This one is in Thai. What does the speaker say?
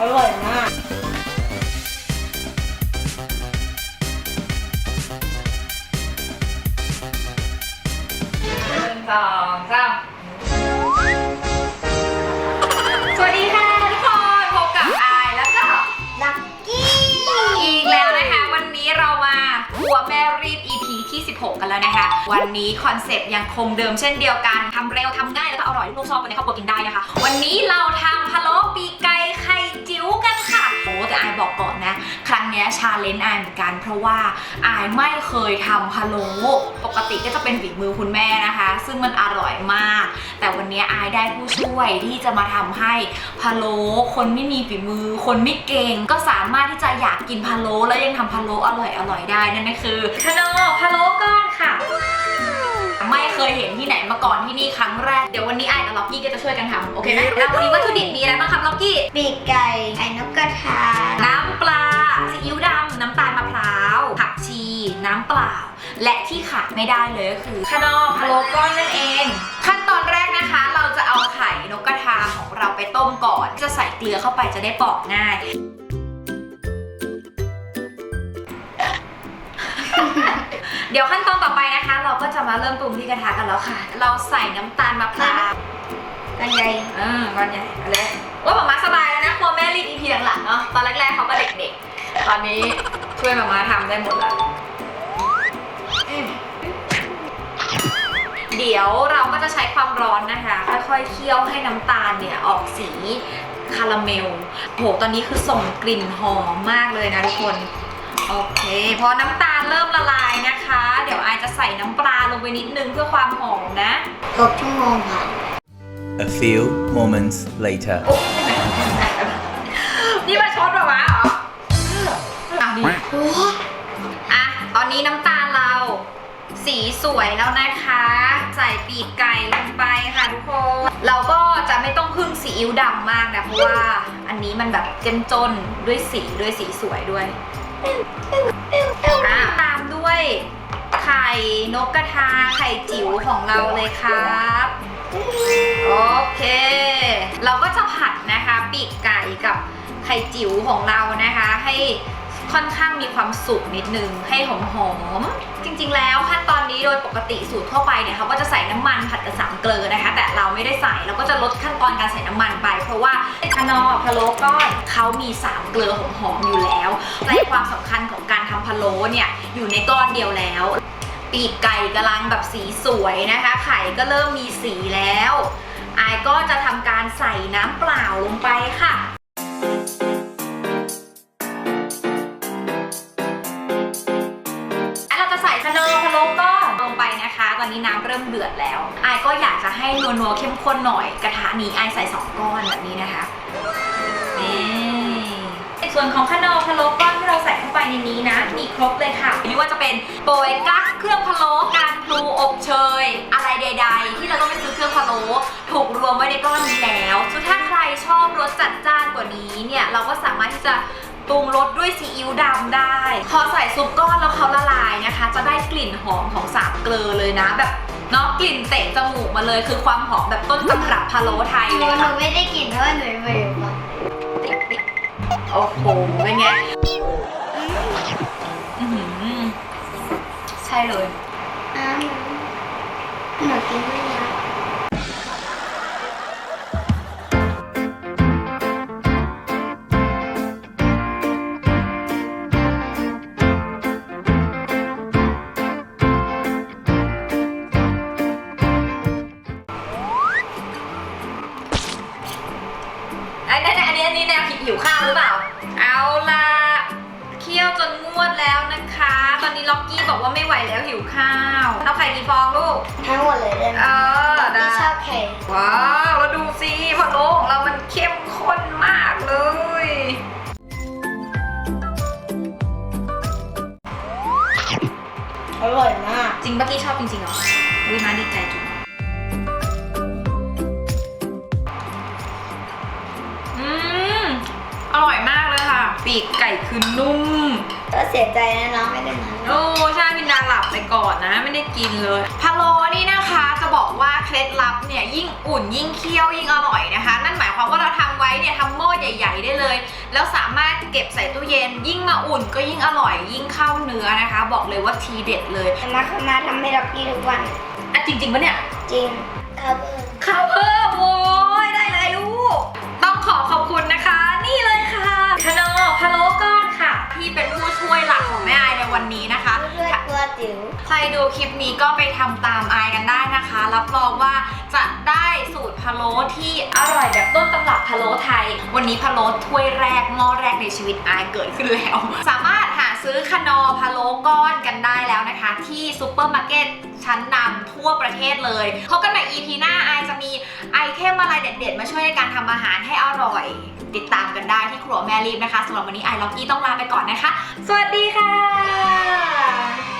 อร่อยมาก หนึ่งสองสามสวัสดีค่ะทุกคน พบกับอายแล้วก็ลักกี้ อีกแล้วนะคะ วันนี้เรามาหัวแม่รีบ EP ที่ 16 กันแล้วนะคะ วันนี้คอนเซปต์ยังคงเดิมเช่นเดียวกันทำเร็วทำง่ายแล้วก็อร่อยลูกชอบกันในครอบครัวกินได้นะคะ วันนี้เราทำพะโล้ปีกไก่ค่ะ แต่อบอกก่อนนะ ครั้งนี้ชาเลนจ์ไอเหมือนกัน เพราะว่าไอไม่เคยทำพะโล้ปกติก็จะเป็นฝีมือคุณแม่นะคะ ซึ่งมันอร่อยมาก แต่วันนี้ไอได้ผู้ช่วยที่จะมาทำให้พะโล้คนไม่มีฝีมือ คนไม่เก่งก็สามารถที่จะอยากกินพะโล้แล้วยังทำพะโล้อร่อยอร่อยได้นั่นก็คือขนมพะโล้ก้อนค่ะ ไม่เคยเห็นที่ไหนมาก่อนที่นี่ครั้งแรก เดี๋ยววันนี้ไอ กับล็อกกี้ก็จะช่วยกันทำโอเคไหมแล้ววันนี้วัตถุดิบมีอะไรบ้างครับล็อกกี้ ปีกไก่ไก่นกกระทา น้ำปลาซีอิ๊วดำน้ำตาลมะพร้าวผักชี น้ำเปล่า และที่ขาดไม่ได้เลยก็คือขนมพะโล้ก้อนนั่นเอง ขั้นตอนแรกนะคะ เราจะเอาไข่นกกระทาของเราไปต้มก่อน จะใส่เกลือเข้าไปจะได้ปอกง่ายเดี๋ยวขั้นตอนต่อไปนะคะ เราก็จะมาเริ่มปรุงที่กระทะกันแล้วค่ะ เราใส่น้ำตาลมะพร้าว กันใหญ่เออก้อนใหญ่เอาเลยว่าหมามาสบายแล้วนะพอแม่รีบ EP หลังๆเนาะตอนแรกๆเขาก็เด็กๆ ตอนนี้ช่วยหมามาทำได้หมดแล้วอืมเดี๋ยวเราก็จะใช้ความร้อนนะคะ ค่อยๆ เคี่ยวให้น้ำตาลเนี่ยออกสีคาราเมลโหตอนนี้คือส่งกลิ่นหอมมากเลยนะทุกคนโอเค พอน้ำตาลเริ่มละลายนะคะ เดี๋ยวอายจะใส่น้ำปลาลงไปนิดนึงเพื่อความหอมนะหกชั่วโมงค่ะ A few moments later. นี่มาชดหรอวะเหรออะนี่โอ้อะ ตอนนี้น้ำตาลเรา สีสวยแล้วนะคะ ใส่ปีกไก่ลงไปค่ะทุกคน เราก็จะไม่ต้องพึ่งซีอิ๊วดำมากนะ เพราะว่าอันนี้มันแบบเจ้มจนด้วยสีด้วยสีสวยด้วยอะตามด้วยไข่นกกระทาไข่จิ๋วของเราเลยครับ โอเค เราก็จะผัดนะคะปีกไก่กับไข่จิ๋วของเรานะคะ ให้ค่อนข้างมีความสุกนิดนึง ให้หอมๆจริง ๆ แล้วขั้นตอนนี้โดยปกติสูตรทั่วไปเนี่ยเขาก็จะใส่น้ำมันผัดกับสามเกลือนะคะ แต่เราไม่ได้ใส่เราก็จะลดขั้นตอนการใส่น้ำมันไป เพราะว่าคานอพะโล้ก้อนเขามีสามเกลือหอมๆอยู่แล้วในความสำคัญของการทำพะโล้เนี่ยอยู่ในก้อนเดียวแล้ว ปีกไก่กำลังแบบสีสวยนะคะ ไข่ก็เริ่มมีสีแล้วอายก็จะทำการใส่น้ำเปล่าลงไปค่ะอันเราจะใส่คะนอพะโล้ก็ลงไปนะคะตอนนี้น้ำเริ่มเดือดแล้วอายก็อยากจะให้นัวๆเข้มข้นหน่อย กระทะนี้อายใส่สองก้อนแบบนี้นะคะนี่ส่วนของขนมพะโล้ก้อนที่เราใส่ ในนี้นะ มีครบเลยค่ะไม่ว่าจะเป็นโปยกั๊กเครื่องพะโล้การพลูอบเชย อะไรใด ๆ ที่เราต้องไปซื้อเครื่องพะโล้ถูกรวมไว้ในก้อนนี้แล้วส่วนถ้าใครชอบรสจัดจ้านกว่านี้เนี่ยเราก็สามารถที่จะปรุงรสด้วยซีอิ๊วดำได้ พอใส่ซุปก้อนแล้วเขาละลายนะคะ จะได้กลิ่นหอมของสามเกลือเลยนะแบบเนาะกลิ่นเตะจมูกมาเลยคือความหอมแบบต้นตำรับพะโล้ไทยหนูเลยหนูค่ะไม่ได้กินเพราะว่าหนูเบื่อมากโอ้โหเป็นไง ช่เลย อ้าวหนูกินไม่ได้อันนี้อันนี้อันนี้แนวหิวข้าวหรือเปล่า ล็อกกี้บอกว่าไม่ไหวแล้วหิวข้าวเอาไข่กี่ฟองลูก ทั้งหมดเลยได้ไหมเออได้ที่ชอบไข่ว้าวแล้วดูสิพะโล้ของเรามันเข้มข้นมากเลย อร่อยมาก จริงปะกี้ชอบจริงๆเหรอวิมาดีใจจุ๊บ กไก่คือนุ่ม ก็เสียใจนะน้องไม่ได้มาโอ้ใช่พินดาหลับไปก่อนนะ ไม่ได้กินเลยพะโล้นี่นะคะจะบอกว่าเคล็ดลับเนี่ยยิ่งอุ่นยิ่งเคี่ยวยิ่งอร่อยนะคะ นั่นหมายความว่าเราทำไว้เนี่ยทำหม้อใหญ่ ๆ ได้เลย แล้วสามารถเก็บใส่ตู้เย็น ยิ่งมาอุ่นก็ยิ่งอร่อย ยิ่งเข้าเนื้อนะคะ บอกเลยว่าทีเด็ดเลยมาเขามาทำให้เรากินทุกวันอะจริงๆปะเนี่ยจริงครับเออข้าวเนี้ก็ไปทำตามอายกันได้นะคะ รับรองว่าจะได้สูตรพะโล้ที่อร่อยแบบต้นตำรับพะโล้ไทย วันนี้พะโล้ถ้วยแรกหม้อแรกในชีวิตอายเกิดขึ้นแล้ว สามารถหาซื้อคนอพะโล้ก้อนกันได้แล้วนะคะ ที่ซูเปอร์มาร์เก็ตชั้นนำทั่วประเทศเลยพบกันใหม่ EP หน้าอายจะมีไอเทมอะไรเด็ดๆ มาช่วยในการทำอาหารให้อร่อย ติดตามกันได้ที่ครัวแม่รีบนะคะสำหรับวันนี้ไอล็อกกี้ต้องลาไปก่อนนะคะ สวัสดีค่ะ